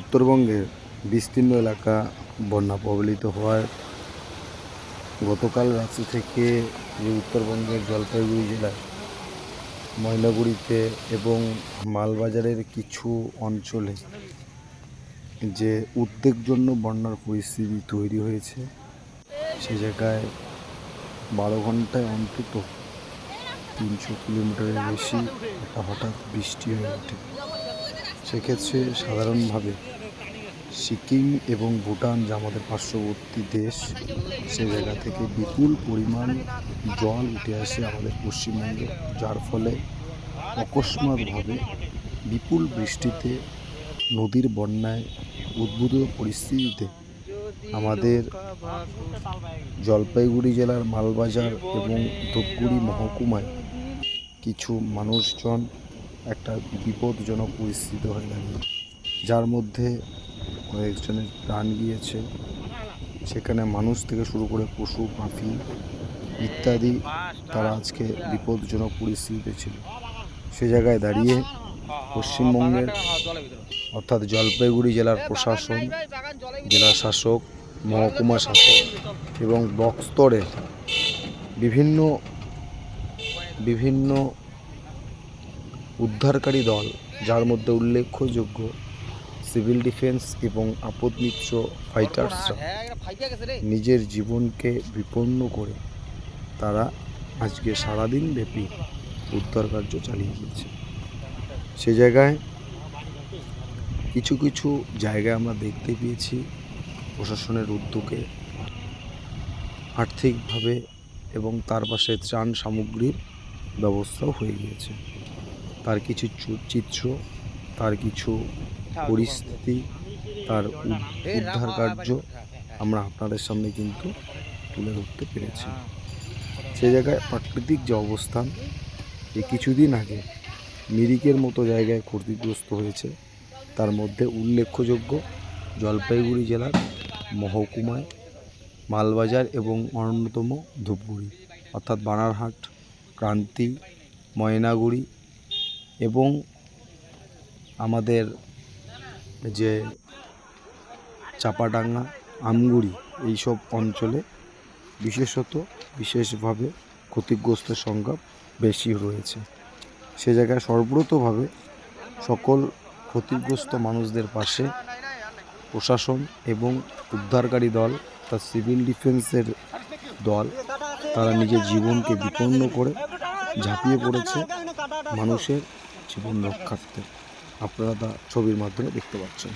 উত্তরবঙ্গের বিস্তীর্ণ এলাকা বন্যা প্রবলিত হওয়ায় গতকাল রাত্রি থেকে যে উত্তরবঙ্গের জলপাইগুড়ি জেলায় ময়নাগুড়িতে এবং মালবাজারের কিছু অঞ্চলে যে উদ্বেগজন্য বন্যার পরিস্থিতি তৈরি হয়েছে, সে জায়গায় বারো ঘন্টায় অন্তত তিনশো কিলোমিটারের বেশি একটা হঠাৎ বৃষ্টি হয়ে ওঠে। সেক্ষেত্রে সাধারণভাবে সিকিম এবং ভুটান যা আমাদের পার্শ্ববর্তী দেশ, সে জায়গা থেকে বিপুল পরিমাণ জল উঠে আসে আমাদের পশ্চিমবঙ্গে, যার ফলে অকস্মাৎভাবে বিপুল বৃষ্টিতে, নদীর বন্যায় উদ্ভূত পরিস্থিতিতে আমাদের জলপাইগুড়ি জেলার মালবাজার এবং ধূপগুড়ি মহকুমায় কিছু মানুষজন একটা বিপদজনক পরিস্থিতি হয়ে দাঁড়িয়ে। যার মধ্যে কয়েকজনের প্রাণ গিয়েছে। সেখানে মানুষ থেকে শুরু করে পশু, পাখি ইত্যাদি তারা আজকে বিপদজনক পরিস্থিতিতে ছিল। সে জায়গায় দাঁড়িয়ে পশ্চিমবঙ্গের অর্থাৎ জলপাইগুড়ি জেলার প্রশাসন, জেলা শাসক, মহকুমা শাসক এবং ব্লক স্তরে বিভিন্ন বিভিন্ন উদ্ধারকারী দল যার মধ্যে উল্লেখযোগ্য সিভিল ডিফেন্স এবং আপদ মিত্র ফাইটার্সরা নিজের জীবনকে বিপন্ন করে তারা আজকে সারাদিন ব্যাপী উদ্ধার কার্য চালিয়ে যাচ্ছে। সে জায়গায় কিছু কিছু জায়গায় আমরা দেখতে পেয়েছি প্রশাসনের উদ্যোগে। আর্থিকভাবে এবং তার পাশে ত্রাণ সামগ্রীর ব্যবস্থাও হয়ে গিয়েছে। তার কিছু চিত্র তার কিছু পরিস্থিতি তার উদ- উদ্ধার কার্য আমরা আপনাদের সামনে কিন্তু তুলে ধরতে পেরেছি। সে জায়গায় প্রাকৃতিক যে অবস্থান এই কিছুদিন আগে মিরিকের মতো জায়গায় ক্ষতিগ্রস্ত হয়েছে। তার মধ্যে উল্লেখযোগ্য জলপাইগুড়ি জেলার মহকুমায় মালবাজার এবং অন্যতম ধূপগুড়ি অর্থাৎ বানারহাট ক্রান্তি ময়নাগুড়ি এবং আমাদের যে চাপাডাঙ্গা, আমগুড়ি এইসব অঞ্চলে বিশেষত বিশেষভাবে ক্ষতিগ্রস্তের সংখ্যা বেশি রয়েছে। সে জায়গায় সর্বতভাবে সকল ক্ষতিগ্রস্ত মানুষদের পাশে প্রশাসন এবং উদ্ধারকারী দল তার সিভিল ডিফেন্সের দল, তারা নিজের জীবনকে বিপন্ন করে ঝাঁপিয়ে পড়েছে। মানুষের জীবন রক্ষার্থে আপনারা ছবির মাধ্যমে দেখতে পাচ্ছেন।